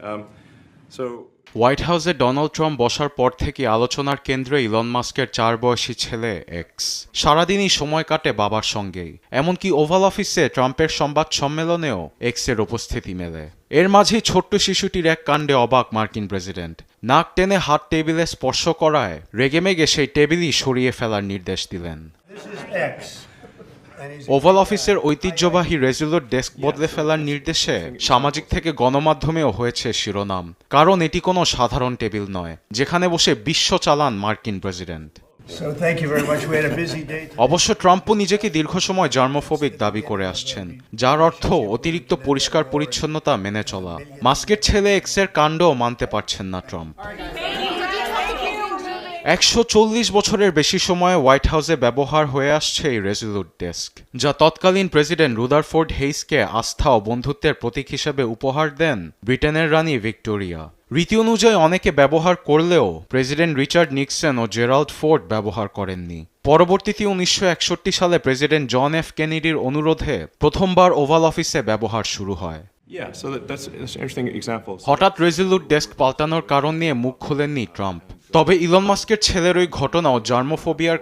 Um, so white হাউসে Donald Trump বসার পর থেকে আলোচনার কেন্দ্রে ইলন মাস্কের চার বয়সী ছেলে এক্স সারাদিনই সময় কাটে বাবার সঙ্গেই। এমনকি ওভাল অফিসে ট্রাম্পের সংবাদ সম্মেলনেও এক্সের উপস্থিতি মেলে। এর মাঝেই ছোট্ট শিশুটির এক কাণ্ডে অবাক মার্কিন প্রেসিডেন্ট। নাক টেনে হাত টেবিলে স্পর্শ করায় রেগেমেগে সেই টেবিলই সরিয়ে ফেলার নির্দেশ দিলেন। ওভাল অফিসের ঐতিহ্যবাহী রেজুলোর ডেস্ক বদলে ফেলার নির্দেশে সামাজিক থেকে গণমাধ্যমেও হয়েছে শিরোনাম কারণ এটি কোনো সাধারণ টেবিল নয় যেখানে বসে বিশ্ব চালান মার্কিন প্রেসিডেন্ট. অবশ্য ট্রাম্পও নিজেকে দীর্ঘ সময় জার্মোফোবিক দাবি করে আসছেন যার অর্থ অতিরিক্ত পরিষ্কার পরিচ্ছন্নতা মেনে চলা। মাস্কের ছেলে এক্সের কাণ্ডও মানতে পারছেন না ট্রাম্প। একশো চল্লিশ বছরের বেশি সময় হোয়াইট হাউসে ব্যবহার হয়ে আসছে এই রেজুলুট ডেস্ক যা তৎকালীন প্রেসিডেন্ট রুদারফোর্ড হেইসকে আস্থা ও বন্ধুত্বের প্রতীক হিসেবে উপহার দেন ব্রিটেনের রানী ভিক্টোরিয়া। রীতি অনুযায়ী অনেকে ব্যবহার করলেও প্রেসিডেন্ট রিচার্ড নিক্সন ও জেরাল্ড ফোর্ড ব্যবহার করেননি। পরবর্তীতে উনিশশো একষট্টি সালে প্রেসিডেন্ট জন এফ কেনেডির অনুরোধে প্রথমবার ওভাল অফিসে ব্যবহার শুরু হয়. হঠাৎ রেজলিউট ডেস্ক পাল্টানোর কারণ নিয়ে মুখ খোলেননি ট্রাম্প। তবে ইলন মাস্কের ছেলের ওই ঘটনাও জার্মোফোবিয়ার